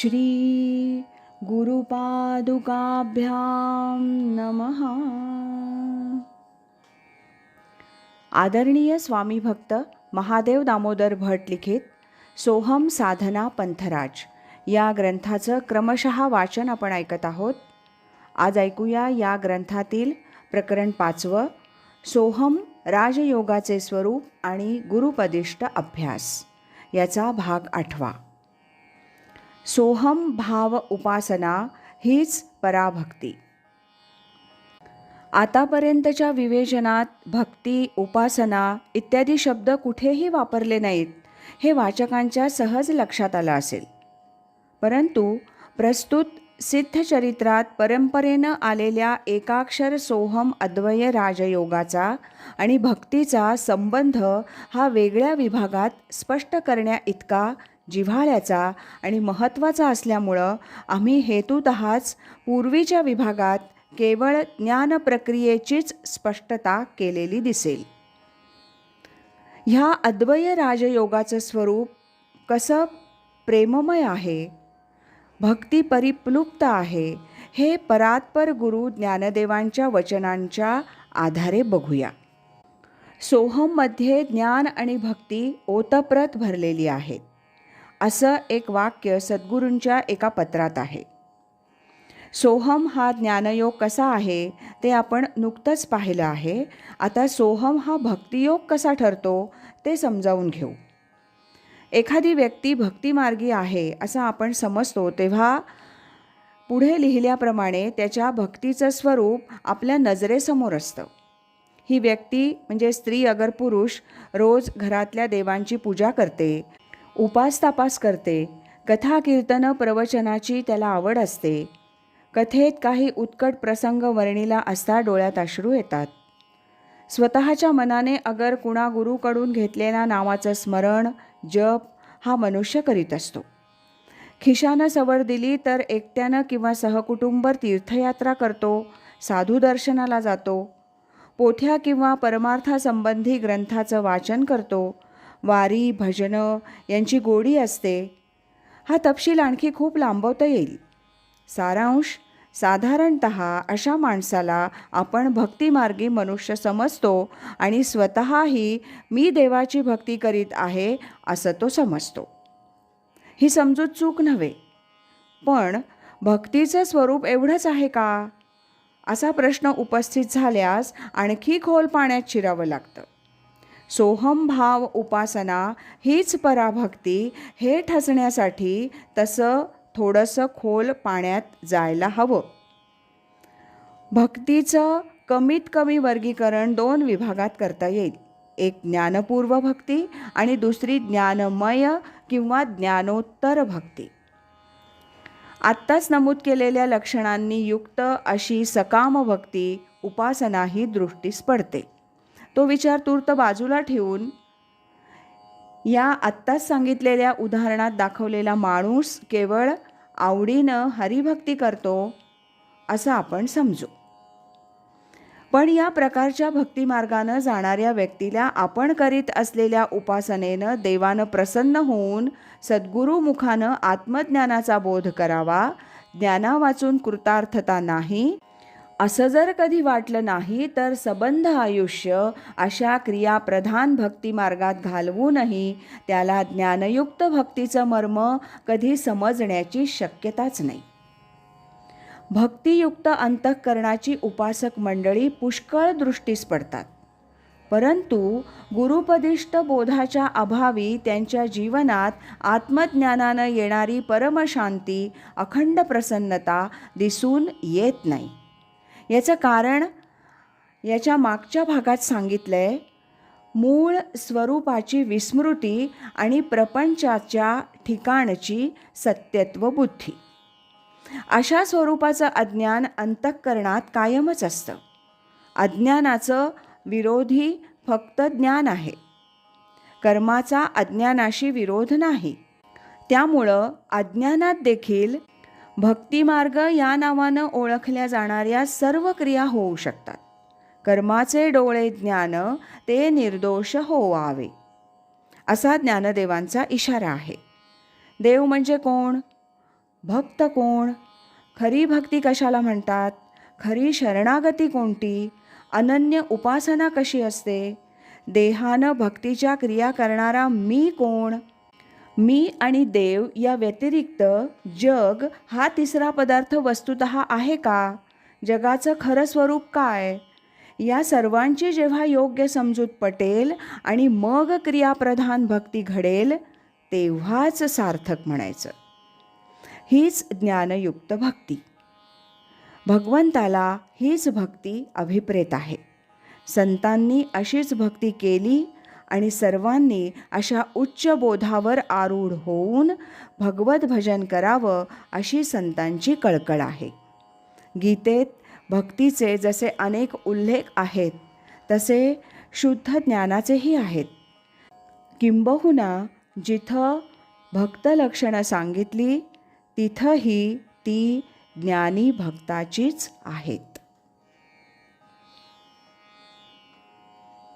श्री गुरुपादुकाभ्यां नमः. आदरणीय स्वामी भक्त महादेव दामोदर भट लिखित सोहम साधना पंथराज या ग्रंथाचं क्रमशः वाचन आपण ऐकत आहोत. आज ऐकूया या ग्रंथातील प्रकरण पाचवं सोहम राजयोगाचे स्वरूप आणि गुरुपदिष्ट अभ्यास. याचा भाग आठवा. सोहम भाव उपासना हीच पराभक्ती. आतापर्यंतच्या विवेचनात भक्ती उपासना इत्यादी शब्द कुठेही वापरले नाहीत हे वाचकांच्या सहज लक्षात आलं असेल. परंतु प्रस्तुत सिद्धचरित्रात परंपरेनं आलेल्या एकाक्षर सोहम अद्वय राजयोगाचा आणि भक्तीचा संबंध हा वेगळ्या विभागात स्पष्ट करण्या इतका जिव्हाळ्याचा आणि महत्त्वाचा असल्यामुळं आम्ही हेतूतहाच पूर्वीच्या विभागात केवळ ज्ञान प्रक्रियेचीच स्पष्टता केलेली दिसेल. ह्या अद्वय राजयोगाचं स्वरूप कसं प्रेममय आहे भक्ती परिप्लुप्त आहे हे परात्पर गुरु ज्ञानदेवांच्या वचनांच्या आधारे बघूया. सोहममध्ये ज्ञान आणि भक्ती ओतप्रत भरलेली आहेत. असं एक वाक्य सद्गुरूंच्या एका पत्रात आहे. सोहम हा ज्ञानयोग कसा आहे ते आपण नुकतंच पाहिलं आहे. आता सोहम हा भक्तियोग कसा ठरतो ते समजावून घेऊ. एखादी व्यक्ती भक्तिमार्गी आहे असं आपण समजतो तेव्हा पुढे लिहिल्याप्रमाणे त्याच्या भक्तीचं स्वरूप आपल्या नजरेसमोर असतं. ही व्यक्ती म्हणजे स्त्री अगर पुरुष रोज घरातल्या देवांची पूजा करते उपास तापास करते. कथा कीर्तन प्रवचनाची त्याला आवड असते. कथेत काही उत्कट प्रसंग वर्णीला असता डोळ्यात अश्रू येतात. स्वतःच्या मनाने अगर कुणा गुरुकडून घेतलेल्या नावाचं स्मरण जप हा मनुष्य करीत असतो. खिशानं सवड दिली तर एकट्यानं किंवा सहकुटुंबर तीर्थयात्रा करतो साधू दर्शनाला जातो पोथ्या किंवा परमार्थासंबंधी ग्रंथाचं वाचन करतो वारी भजनं यांची गोडी असते. हा तपशील आणखी खूप लांबवता येईल. सारांश साधारणत अशा माणसाला आपण भक्तिमार्गी मनुष्य समजतो आणि स्वतःही मी देवाची भक्ती करीत आहे असं तो समजतो. ही समजूत चूक नव्हे. पण भक्तीचं स्वरूप एवढंच आहे का? असा प्रश्न उपस्थित झाल्यास आणखी खोल पाण्यात शिरावं लागतं. सोहम भाव उपासना हीच पराभक्ती हे ठसण्यासाठी तसं थोडंसं खोल पाण्यात जायला हवं. भक्तीचं कमीत कमी वर्गीकरण दोन विभागात करता येईल. एक ज्ञानपूर्व भक्ती आणि दुसरी ज्ञानमय किंवा ज्ञानोत्तर भक्ती. आत्ताच नमूद केलेल्या लक्षणांनी युक्त अशी सकाम भक्ती उपासना ही दृष्टीस पडते. तो विचार तूर्त बाजूला ठेवून या आत्ताच सांगितलेल्या उदाहरणात दाखवलेला माणूस केवळ आवडीनं हरिभक्ती करतो असं आपण समजू. पण या प्रकारच्या भक्तिमार्गानं जाणाऱ्या व्यक्तीला आपण करीत असलेल्या उपासनेनं देवानं प्रसन्न होऊन सद्गुरुमुखानं आत्मज्ञानाचा बोध करावा ज्ञाना वाचून कृतार्थता नाही असं जर कधी वाटलं नाही तर सबंध आयुष्य अशा क्रियाप्रधान भक्तिमार्गात घालवूनही त्याला ज्ञानयुक्त भक्तीचं मर्म कधी समजण्याची शक्यताच नाही. भक्तियुक्त अंतःकरणाची उपासक मंडळी पुष्कळ दृष्टीस पडतात. परंतु गुरुपदिष्ट बोधाच्या अभावी त्यांच्या जीवनात आत्मज्ञानानं येणारी परमशांती अखंड प्रसन्नता दिसून येत नाही. याचं कारण याच्या मागच्या भागात सांगितलं आहे मूळ स्वरूपाची विस्मृती आणि प्रपंचाच्या ठिकाणची सत्यत्व बुद्धी. अशा स्वरूपाचं अज्ञान अंतःकरणात कायमच असतं. अज्ञानाचं विरोधी फक्त ज्ञान आहे. कर्माचा अज्ञानाशी विरोध नाही. त्यामुळं अज्ञानात देखील भक्तिमार्ग या नावानं ओळखल्या जाणाऱ्या सर्व क्रिया होऊ शकतात. कर्माचे डोळे ज्ञान ते निर्दोष होवावे. असा ज्ञानदेवांचा इशारा आहे. देव म्हणजे कोण? भक्त कोण? खरी भक्ती कशाला म्हणतात? खरी शरणागती कोणती? अनन्य उपासना कशी असते? देहानं भक्तीच्या क्रिया करणारा मी कोण? मी आणि देव या व्यतिरिक्त जग हा तिसरा पदार्थ वस्तुत आहे का? जगाचं खरं स्वरूप काय? या सर्वांची जेव्हा योग्य समजूत पटेल आणि मग क्रियाप्रधान भक्ती घडेल तेव्हाच सार्थक म्हणायचं. हीच ज्ञानयुक्त भक्ती. भगवंताला हीच भक्ती अभिप्रेत आहे. संतांनी अशीच भक्ती केली आणि सर्वांनी अशा उच्च बोधावर आरूढ होऊन भगवत भजन करावं अशी संतांची कळकळ आहे. गीतेत भक्तीचे जसे अनेक उल्लेख आहेत तसे शुद्ध ज्ञानाचेही आहेत. किंबहुना जिथं भक्त लक्षणं सांगितली तिथंही ती ज्ञानी भक्ताचीच आहेत.